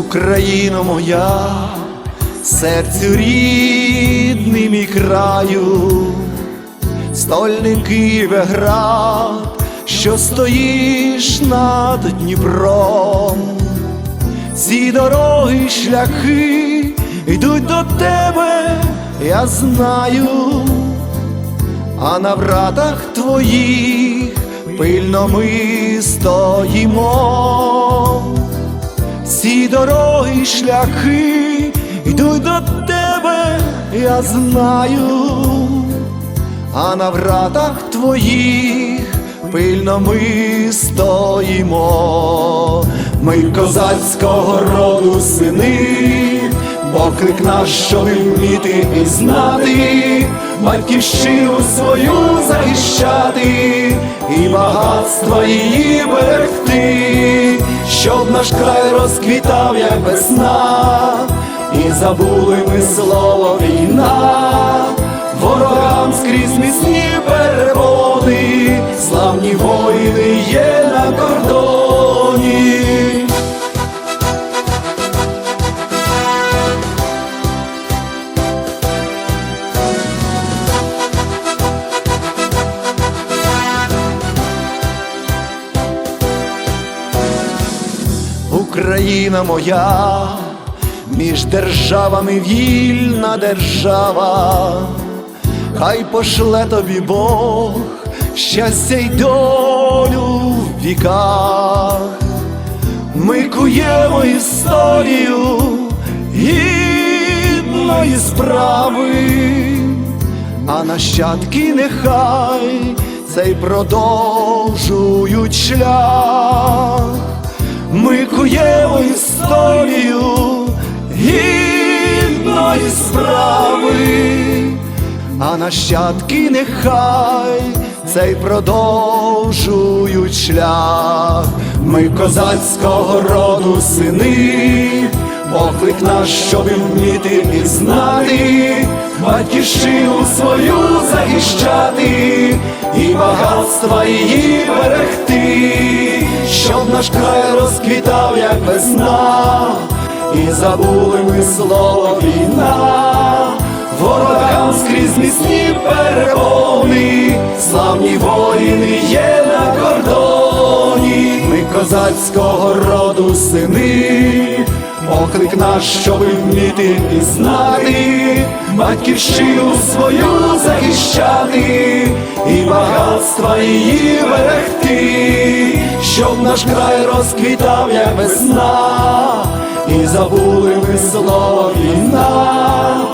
Україно моя, серцю рідний мій краю, стольний Києвеград, що стоїш над Дніпром, ці дороги, шляхи йдуть до тебе, я знаю, а на вратах твоїх пильно ми стоїмо. Ці дороги, шляхи йдуть до тебе, я знаю, а на вратах твоїх пильно ми стоїмо, ми козацького роду сини, поклик наш, щоб вміти і знати, батьківщину свою захищати і багатства її берегти, щоб наш край розквітав, як весна, і забули ми слово війна, ворогам скрізь міцні переводи, славні воїни є на кордоні. Україна моя, між державами вільна держава, хай пошле тобі Бог щастя й долю в віках. Ми куємо історію гідної справи, а нащадки нехай цей продовжують шлях. Ми куємо історію гідної справи, а нащадки нехай цей продовжують шлях. Ми козацького роду сини, поклик наш, щоб вміти і знати, батьківщину свою захищати, і багатства її берегти, щоб наш край розквітав, як весна, і забули ми слово війна, ворогам скрізь міцні перепони, славні воїни є на кордоні, ми козацького роду сини, поклик наш, щоб вміти і знати, батьківщину свою захищати, і багатства її берегти, щоб наш край розквітав, як весна, і забули ми слово війна,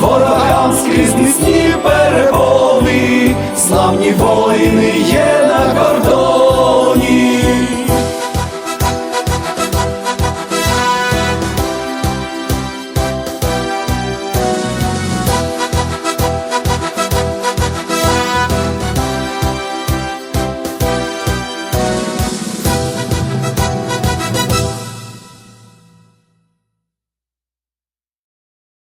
ворогам скрізь міцні